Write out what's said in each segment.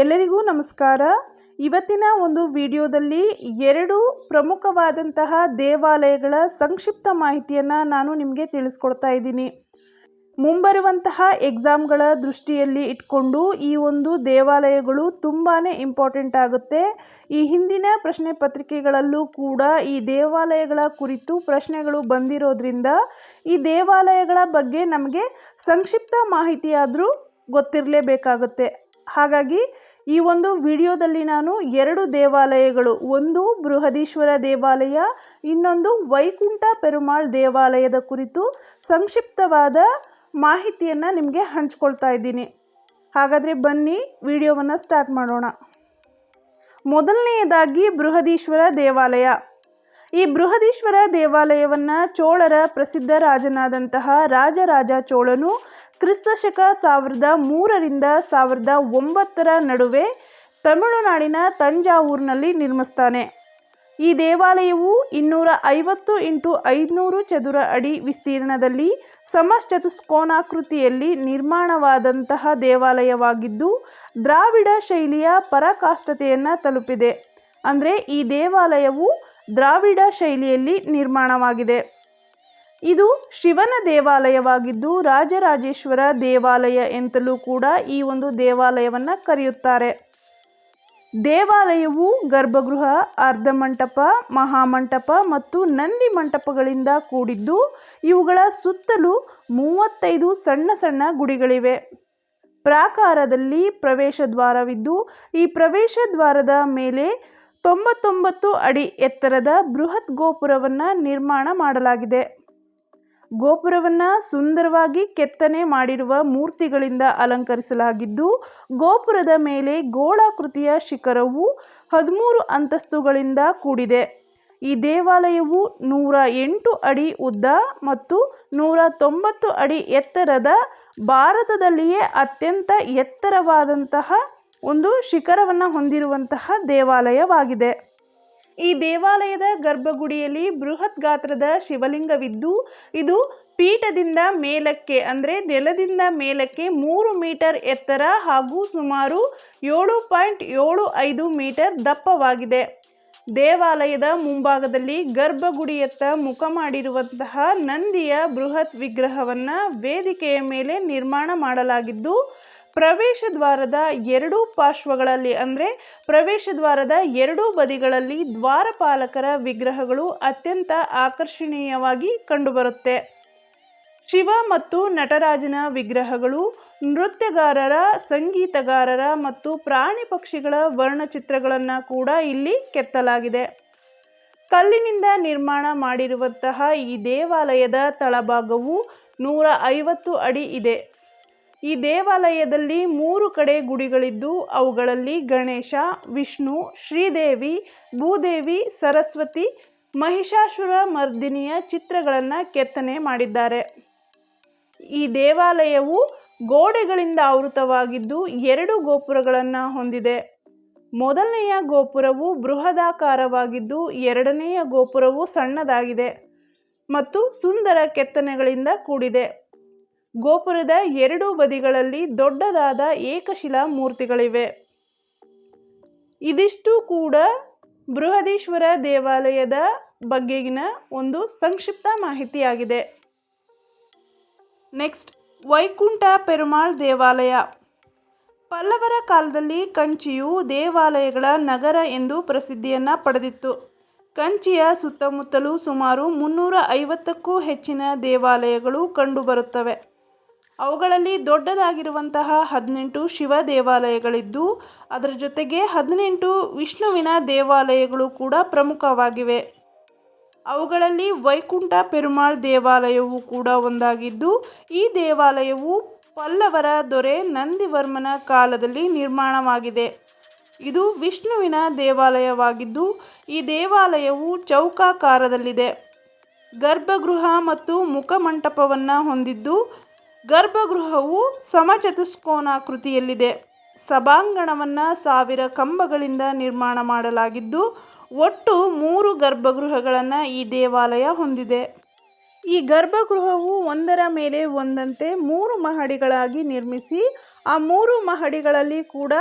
ಎಲ್ಲರಿಗೂ ನಮಸ್ಕಾರ. ಇವತ್ತಿನ ಒಂದು ವಿಡಿಯೋದಲ್ಲಿ ಎರಡು ಪ್ರಮುಖವಾದಂತಹ ದೇವಾಲಯಗಳ ಸಂಕ್ಷಿಪ್ತ ಮಾಹಿತಿಯನ್ನು ನಾನು ನಿಮಗೆ ತಿಳಿಸ್ಕೊಡ್ತಾ ಇದ್ದೀನಿ. ಮುಂಬರುವಂತಹ ಎಕ್ಸಾಮ್ಗಳ ದೃಷ್ಟಿಯಲ್ಲಿ ಇಟ್ಕೊಂಡು ಈ ಒಂದು ದೇವಾಲಯಗಳು ತುಂಬಾ ಇಂಪಾರ್ಟೆಂಟ್ ಆಗುತ್ತೆ. ಈ ಹಿಂದಿನ ಪ್ರಶ್ನೆ ಪತ್ರಿಕೆಗಳಲ್ಲೂ ಕೂಡ ಈ ದೇವಾಲಯಗಳ ಕುರಿತು ಪ್ರಶ್ನೆಗಳು ಬಂದಿರೋದ್ರಿಂದ ಈ ದೇವಾಲಯಗಳ ಬಗ್ಗೆ ನಮಗೆ ಸಂಕ್ಷಿಪ್ತ ಮಾಹಿತಿಯಾದರೂ ಗೊತ್ತಿರಲೇಬೇಕಾಗುತ್ತೆ. ಹಾಗಾಗಿ ಈ ಒಂದು ವಿಡಿಯೋದಲ್ಲಿ ನಾನು ಎರಡು ದೇವಾಲಯಗಳು, ಒಂದು ಬೃಹದೀಶ್ವರ ದೇವಾಲಯ, ಇನ್ನೊಂದು ವೈಕುಂಠ ಪೆರುಮಾಳ್ ದೇವಾಲಯದ ಕುರಿತು ಸಂಕ್ಷಿಪ್ತವಾದ ಮಾಹಿತಿಯನ್ನು ನಿಮಗೆ ಹಂಚ್ಕೊಳ್ತಾ ಇದ್ದೀನಿ. ಹಾಗಾದರೆ ಬನ್ನಿ, ವಿಡಿಯೋವನ್ನು ಸ್ಟಾರ್ಟ್ ಮಾಡೋಣ. ಮೊದಲನೆಯದಾಗಿ ಬೃಹದೀಶ್ವರ ದೇವಾಲಯ. ಈ ಬೃಹದೀಶ್ವರ ದೇವಾಲಯವನ್ನು ಚೋಳರ ಪ್ರಸಿದ್ಧ ರಾಜನಾದಂತಹ ರಾಜರಾಜ ಚೋಳನು ಕ್ರಿಸ್ತಶಕ ಸಾವಿರದ ಮೂರರಿಂದ ಸಾವಿರದ ಒಂಬತ್ತರ ನಡುವೆ ತಮಿಳುನಾಡಿನ ತಂಜಾವೂರಿನಲ್ಲಿ ನಿರ್ಮಿಸ್ತಾನೆ. ಈ ದೇವಾಲಯವು ಇನ್ನೂರ ಐವತ್ತು ಇಂಟು ಐದುನೂರು ಚದುರ ಅಡಿ ವಿಸ್ತೀರ್ಣದಲ್ಲಿ ಸಮಶ್ಚತುಷ್ಕೋನಾಕೃತಿಯಲ್ಲಿ ನಿರ್ಮಾಣವಾದಂತಹ ದೇವಾಲಯವಾಗಿದ್ದು, ದ್ರಾವಿಡ ಶೈಲಿಯ ಪರಾಕಾಷ್ಠತೆಯನ್ನು ತಲುಪಿದೆ. ಅಂದರೆ ಈ ದೇವಾಲಯವು ದ್ರಾವಿಡ ಶೈಲಿಯಲ್ಲಿ ನಿರ್ಮಾಣವಾಗಿದೆ. ಇದು ಶಿವನ ದೇವಾಲಯವಾಗಿದ್ದು ರಾಜರಾಜೇಶ್ವರ ದೇವಾಲಯ ಎಂತಲೂ ಕೂಡ ಈ ಒಂದು ದೇವಾಲಯವನ್ನು ಕರೆಯುತ್ತಾರೆ. ದೇವಾಲಯವು ಗರ್ಭಗೃಹ, ಅರ್ಧಮಂಟಪ, ಮಹಾಮಂಟಪ ಮತ್ತು ನಂದಿ ಮಂಟಪಗಳಿಂದ ಕೂಡಿದ್ದು ಇವುಗಳ ಸುತ್ತಲೂ ಮೂವತ್ತೈದು ಸಣ್ಣ ಸಣ್ಣ ಗುಡಿಗಳಿವೆ. ಪ್ರಾಕಾರದಲ್ಲಿ ಪ್ರವೇಶ ದ್ವಾರವಿದ್ದು ಈ ಪ್ರವೇಶ ದ್ವಾರದ ಮೇಲೆ ತೊಂಬತ್ತೊಂಬತ್ತು ಅಡಿ ಎತ್ತರದ ಬೃಹತ್ ಗೋಪುರವನ್ನು ನಿರ್ಮಾಣ ಮಾಡಲಾಗಿದೆ. ಗೋಪುರವನ್ನು ಸುಂದರವಾಗಿ ಕೆತ್ತನೆ ಮಾಡಿರುವ ಮೂರ್ತಿಗಳಿಂದ ಅಲಂಕರಿಸಲಾಗಿದ್ದು, ಗೋಪುರದ ಮೇಲೆ ಗೋಳಾಕೃತಿಯ ಶಿಖರವು ಹದಿಮೂರು ಅಂತಸ್ತುಗಳಿಂದ ಕೂಡಿದೆ. ಈ ದೇವಾಲಯವು ನೂರ ಎಂಟು ಅಡಿ ಉದ್ದ ಮತ್ತು ನೂರ ತೊಂಬತ್ತು ಅಡಿ ಎತ್ತರದ ಭಾರತದಲ್ಲಿಯೇ ಅತ್ಯಂತ ಎತ್ತರವಾದಂತಹ ಒಂದು ಶಿಖರವನ್ನು ಹೊಂದಿರುವಂತಹ ದೇವಾಲಯವಾಗಿದೆ. ಈ ದೇವಾಲಯದ ಗರ್ಭಗುಡಿಯಲ್ಲಿ ಬೃಹತ್ ಗಾತ್ರದ ಶಿವಲಿಂಗವಿದ್ದು, ಇದು ಪೀಠದಿಂದ ಮೇಲಕ್ಕೆ ಅಂದರೆ ನೆಲದಿಂದ ಮೇಲಕ್ಕೆ ಮೂರು ಮೀಟರ್ ಎತ್ತರ ಹಾಗೂ ಸುಮಾರು ಏಳು ಪಾಯಿಂಟ್ ಏಳು ಐದು ಮೀಟರ್ ದಪ್ಪವಾಗಿದೆ. ದೇವಾಲಯದ ಮುಂಭಾಗದಲ್ಲಿ ಗರ್ಭಗುಡಿಯತ್ತ ಮುಖ ಮಾಡಿರುವಂತಹ ನಂದಿಯ ಬೃಹತ್ ವಿಗ್ರಹವನ್ನು ವೇದಿಕೆಯ ಮೇಲೆ ನಿರ್ಮಾಣ ಮಾಡಲಾಗಿದ್ದು ಪ್ರವೇಶ ದ್ವಾರದ ಎರಡೂ ಪಾರ್ಶ್ವಗಳಲ್ಲಿ ಅಂದರೆ ಪ್ರವೇಶ ದ್ವಾರದ ಎರಡೂ ಬದಿಗಳಲ್ಲಿ ದ್ವಾರಪಾಲಕರ ವಿಗ್ರಹಗಳು ಅತ್ಯಂತ ಆಕರ್ಷಣೀಯವಾಗಿ ಕಂಡುಬರುತ್ತೆ. ಶಿವ ಮತ್ತು ನಟರಾಜನ ವಿಗ್ರಹಗಳು, ನೃತ್ಯಗಾರರ, ಸಂಗೀತಗಾರರ ಮತ್ತು ಪ್ರಾಣಿ ಪಕ್ಷಿಗಳ ವರ್ಣಚಿತ್ರಗಳನ್ನು ಕೂಡ ಇಲ್ಲಿ ಕೆತ್ತಲಾಗಿದೆ. ಕಲ್ಲಿನಿಂದ ನಿರ್ಮಾಣ ಮಾಡಿರುವಂತಹ ಈ ದೇವಾಲಯದ ತಳಭಾಗವು ನೂರ ಐವತ್ತು ಅಡಿ ಇದೆ. ಈ ದೇವಾಲಯದಲ್ಲಿ ಮೂರು ಕಡೆ ಗುಡಿಗಳಿದ್ದು, ಅವುಗಳಲ್ಲಿ ಗಣೇಶ, ವಿಷ್ಣು, ಶ್ರೀದೇವಿ, ಭೂದೇವಿ, ಸರಸ್ವತಿ, ಮಹಿಷಾಸುರ ಮರ್ದಿನಿಯ ಚಿತ್ರಗಳನ್ನು ಕೆತ್ತನೆ ಮಾಡಿದ್ದಾರೆ. ಈ ದೇವಾಲಯವು ಗೋಡೆಗಳಿಂದ ಆವೃತವಾಗಿದ್ದು, ಎರಡು ಗೋಪುರಗಳನ್ನು ಹೊಂದಿದೆ. ಮೊದಲನೆಯ ಗೋಪುರವು ಬೃಹದಾಕಾರವಾಗಿದ್ದು, ಎರಡನೆಯ ಗೋಪುರವು ಸಣ್ಣದಾಗಿದೆ ಮತ್ತು ಸುಂದರ ಕೆತ್ತನೆಗಳಿಂದ ಕೂಡಿದೆ. ಗೋಪುರದ ಎರಡೂ ಬದಿಗಳಲ್ಲಿ ದೊಡ್ಡದಾದ ಏಕಶಿಲಾ ಮೂರ್ತಿಗಳಿವೆ. ಇದಿಷ್ಟು ಕೂಡ ಬೃಹದೀಶ್ವರ ದೇವಾಲಯದ ಬಗೆಗಿನ ಒಂದು ಸಂಕ್ಷಿಪ್ತ ಮಾಹಿತಿಯಾಗಿದೆ. ನೆಕ್ಸ್ಟ್, ವೈಕುಂಠ ಪೆರುಮಾಳ್ ದೇವಾಲಯ. ಪಲ್ಲವರ ಕಾಲದಲ್ಲಿ ಕಂಚಿಯು ದೇವಾಲಯಗಳ ನಗರ ಎಂದು ಪ್ರಸಿದ್ಧಿಯನ್ನು ಪಡೆದಿತ್ತು. ಕಂಚಿಯ ಸುತ್ತಮುತ್ತಲೂ ಸುಮಾರು ಮುನ್ನೂರ ಐವತ್ತಕ್ಕೂ ಹೆಚ್ಚಿನ ದೇವಾಲಯಗಳು ಕಂಡುಬರುತ್ತವೆ. ಅವುಗಳಲ್ಲಿ ದೊಡ್ಡದಾಗಿರುವಂತಹ ಹದಿನೆಂಟು ಶಿವ ದೇವಾಲಯಗಳಿದ್ದು, ಅದರ ಜೊತೆಗೆ ಹದಿನೆಂಟು ವಿಷ್ಣುವಿನ ದೇವಾಲಯಗಳು ಕೂಡ ಪ್ರಮುಖವಾಗಿವೆ. ಅವುಗಳಲ್ಲಿ ವೈಕುಂಠ ಪೆರುಮಾಳ್ ದೇವಾಲಯವು ಕೂಡ ಒಂದಾಗಿದ್ದು, ಈ ದೇವಾಲಯವು ಪಲ್ಲವರ ದೊರೆ ನಂದಿವರ್ಮನ ಕಾಲದಲ್ಲಿ ನಿರ್ಮಾಣವಾಗಿದೆ. ಇದು ವಿಷ್ಣುವಿನ ದೇವಾಲಯವಾಗಿದ್ದು, ಈ ದೇವಾಲಯವು ಚೌಕಾಕಾರದಲ್ಲಿದೆ. ಗರ್ಭಗೃಹ ಮತ್ತು ಮುಖಮಂಟಪವನ್ನು ಹೊಂದಿದ್ದು ಗರ್ಭಗೃಹವು ಸಮಚತುಷ್ಕೋನಾಕೃತಿಯಲ್ಲಿದೆ. ಸಭಾಂಗಣವನ್ನು ಸಾವಿರ ಕಂಬಗಳಿಂದ ನಿರ್ಮಾಣ ಮಾಡಲಾಗಿದ್ದು, ಒಟ್ಟು ಮೂರು ಗರ್ಭಗೃಹಗಳನ್ನು ಈ ದೇವಾಲಯ ಹೊಂದಿದೆ. ಈ ಗರ್ಭಗೃಹವು ಒಂದರ ಮೇಲೆ ಒಂದಂತೆ ಮೂರು ಮಹಡಿಗಳಾಗಿ ನಿರ್ಮಿಸಿ, ಆ ಮೂರು ಮಹಡಿಗಳಲ್ಲಿ ಕೂಡ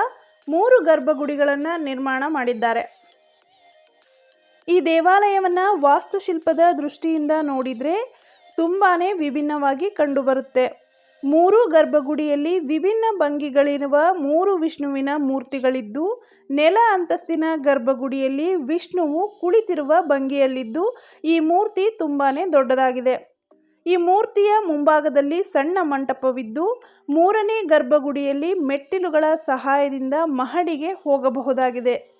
ಮೂರು ಗರ್ಭಗುಡಿಗಳನ್ನು ನಿರ್ಮಾಣ ಮಾಡಿದ್ದಾರೆ. ಈ ದೇವಾಲಯವನ್ನು ವಾಸ್ತುಶಿಲ್ಪದ ದೃಷ್ಟಿಯಿಂದ ನೋಡಿದರೆ ತುಂಬಾ ವಿಭಿನ್ನವಾಗಿ ಕಂಡುಬರುತ್ತೆ. ಮೂರು ಗರ್ಭಗುಡಿಯಲ್ಲಿ ವಿಭಿನ್ನ ಭಂಗಿಗಳಿರುವ ಮೂರು ವಿಷ್ಣುವಿನ ಮೂರ್ತಿಗಳಿದ್ದು, ನೆಲ ಅಂತಸ್ತಿನ ಗರ್ಭಗುಡಿಯಲ್ಲಿ ವಿಷ್ಣುವು ಕುಳಿತಿರುವ ಭಂಗಿಯಲ್ಲಿದ್ದು, ಈ ಮೂರ್ತಿ ತುಂಬಾ ದೊಡ್ಡದಾಗಿದೆ. ಈ ಮೂರ್ತಿಯ ಮುಂಭಾಗದಲ್ಲಿ ಸಣ್ಣ ಮಂಟಪವಿದ್ದು, ಮೂರನೇ ಗರ್ಭಗುಡಿಯಲ್ಲಿ ಮೆಟ್ಟಿಲುಗಳ ಸಹಾಯದಿಂದ ಮಹಡಿಗೆ ಹೋಗಬಹುದಾಗಿದೆ.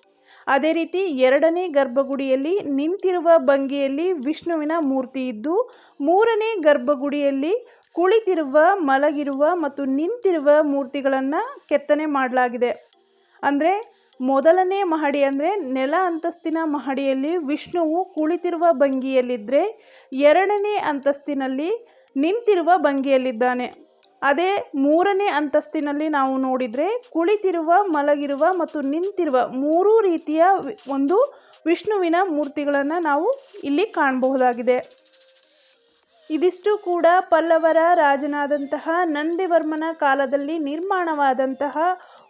ಅದೇ ರೀತಿ ಎರಡನೇ ಗರ್ಭಗುಡಿಯಲ್ಲಿ ನಿಂತಿರುವ ಭಂಗಿಯಲ್ಲಿ ವಿಷ್ಣುವಿನ ಮೂರ್ತಿ ಇದ್ದು ಮೂರನೇ ಗರ್ಭಗುಡಿಯಲ್ಲಿ ಕುಳಿತಿರುವ, ಮಲಗಿರುವ ಮತ್ತು ನಿಂತಿರುವ ಮೂರ್ತಿಗಳನ್ನು ಕೆತ್ತನೆ ಮಾಡಲಾಗಿದೆ. ಅಂದರೆ ಮೊದಲನೇ ಮಹಡಿ ಅಂದರೆ ನೆಲ ಅಂತಸ್ತಿನ ಮಹಡಿಯಲ್ಲಿ ವಿಷ್ಣುವು ಕುಳಿತಿರುವ ಭಂಗಿಯಲ್ಲಿದ್ದರೆ ಎರಡನೇ ಅಂತಸ್ತಿನಲ್ಲಿ ನಿಂತಿರುವ ಭಂಗಿಯಲ್ಲಿದ್ದಾನೆ. ಅದೇ ಮೂರನೇ ಅಂತಸ್ತಿನಲ್ಲಿ ನಾವು ನೋಡಿದರೆ ಕುಳಿತಿರುವ, ಮಲಗಿರುವ ಮತ್ತು ನಿಂತಿರುವ ಮೂರೂ ರೀತಿಯ ಒಂದು ವಿಷ್ಣುವಿನ ಮೂರ್ತಿಗಳನ್ನು ನಾವು ಇಲ್ಲಿ ಕಾಣಬಹುದಾಗಿದೆ. ಇದಿಷ್ಟು ಕೂಡ ಪಲ್ಲವರ ರಾಜನಾದಂತಹ ನಂದಿವರ್ಮನ ಕಾಲದಲ್ಲಿ ನಿರ್ಮಾಣವಾದಂತಹ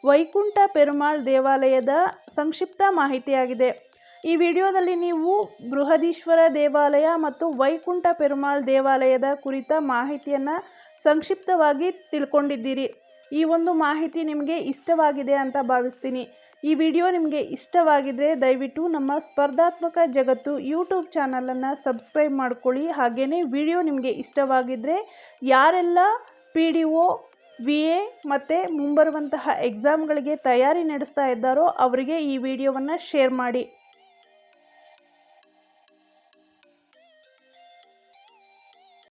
ವೈಕುಂಠ ಪೆರುಮಾಳ್ ದೇವಾಲಯದ ಸಂಕ್ಷಿಪ್ತ ಮಾಹಿತಿಯಾಗಿದೆ. ಈ ವಿಡಿಯೋದಲ್ಲಿ ನೀವು ಬೃಹದೀಶ್ವರ ದೇವಾಲಯ ಮತ್ತು ವೈಕುಂಠ ಪೆರುಮಾಳ್ ದೇವಾಲಯದ ಕುರಿತ ಮಾಹಿತಿಯನ್ನು ಸಂಕ್ಷಿಪ್ತವಾಗಿ ತಿಳ್ಕೊಂಡಿದ್ದೀರಿ. ಈ ಒಂದು ಮಾಹಿತಿ ನಿಮಗೆ ಇಷ್ಟವಾಗಿದೆ ಅಂತ ಭಾವಿಸ್ತೀನಿ. ಈ ವಿಡಿಯೋ ನಿಮಗೆ ಇಷ್ಟವಾಗಿದ್ದರೆ ದಯವಿಟ್ಟು ನಮ್ಮ ಸ್ಪರ್ಧಾತ್ಮಕ ಜಗತ್ತು ಯೂಟ್ಯೂಬ್ ಚಾನಲನ್ನು ಸಬ್ಸ್ಕ್ರೈಬ್ ಮಾಡ್ಕೊಳ್ಳಿ. ಹಾಗೆಯೇ ವಿಡಿಯೋ ನಿಮಗೆ ಇಷ್ಟವಾಗಿದ್ದರೆ ಯಾರೆಲ್ಲ P D O V A ಮತ್ತು ಮುಂಬರುವಂತಹ ಎಕ್ಸಾಮ್ಗಳಿಗೆ ತಯಾರಿ ನಡೆಸ್ತಾ ಇದ್ದಾರೋ ಅವರಿಗೆ ಈ ವಿಡಿಯೋವನ್ನು ಶೇರ್ ಮಾಡಿ.